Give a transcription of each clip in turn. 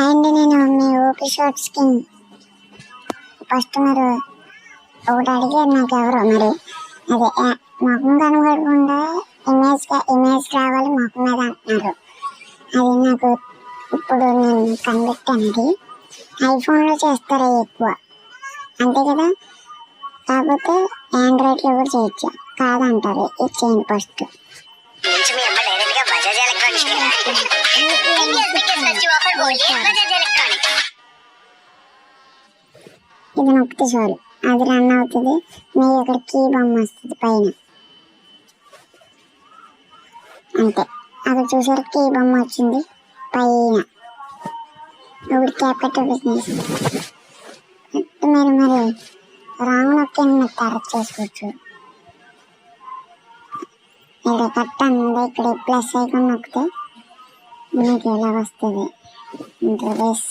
And నేను మీ OP షార్ట్స్కి first మీరు ఒకటి అడిగారు నాకు ఎవరో మరి. అదే ఆ, ముఖం కనబడకుండా ఇమేజ్ ఇమేజ్ రావాలి ముఖం మీద అంటున్నారు. అది నాకు ఇప్పుడు నేను కనిపెట్టాను అది ఐఫోన్లో చేస్తారా ఎక్కువ? అంతే కదా? కాకపోతే ఆండ్రాయిడ్లో కూడా చేయొచ్చు. కాదంటారు ఇది చేయండి ఫస్ట్ ఇది నొక్కితే చాలు అది రన్ అవుతుంది మీ ఇక్కడ కీ బొమ్మ వస్తుంది పైన అంతే అక్కడ చూసారు కీ బొమ్మ వచ్చింది పైన ఇప్పుడు క్యాపిటల్ బిజినెస్ మీరు మరి రాంగ్ నొక్కని మీరు తయారు చేసుకోవచ్చు ఇక్కడ కట్ అన్నది ఇక్కడ ప్లస్ ఐకాన్ నొక్కితే మీకు ఎలా వస్తుంది ఇంటర్ఫేస్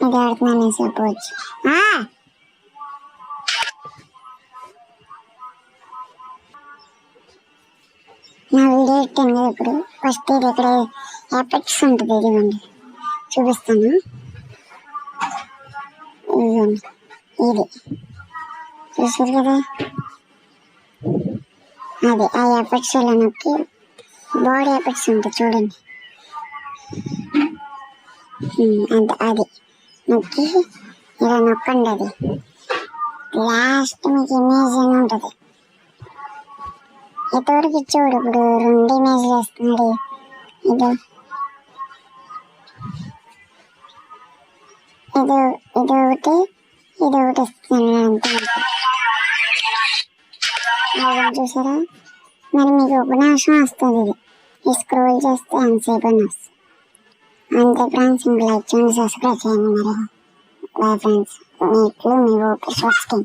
ఇది ఆడుతున్నాను సపోజ్ నా వీడియో పెట్టాను కదా ఇప్పుడు ఫస్ట్ ఇది ఇక్కడ ఎఫెక్ట్స్ ఉంటుంది ఇదిగోండి చూపిస్తాను ఇదిగోండి ఇది చూసారు కదా అది ఆ ఎఫెక్ట్స్ ఇలా నొక్కి బాడీ ఎఫెక్ట్స్ ఉంటాయి చూడండి. అంత అది నొక్కి ఇలా నొక్కండి అది లాస్ట్ మీకు ఇమేజ్ అని ఉంటుంది. ఇంతవరకు ఇచ్చేవాడు ఇప్పుడు రెండు ఇమేజ్లు వేస్తున్నాడు. ఇది ఇది ఇది ఒకటి ఇది ఒకటి ఇస్తున్నాడు అంతవరకు చూసారా మరి మీకు ఉపన్యాసం వస్తుంది ఇది. ఈ స్క్రోల్ చేస్తే ఎంతసేపు అని వస్తుంది. అంతే ఫ్రెండ్స్ ఇంక లైక్ చేయండి సబ్స్క్రైబ్ చేయండి మరి. బాయ్ ఫ్రెండ్స్ మీ ఇట్లు మీ ఓకే షాప్స్కి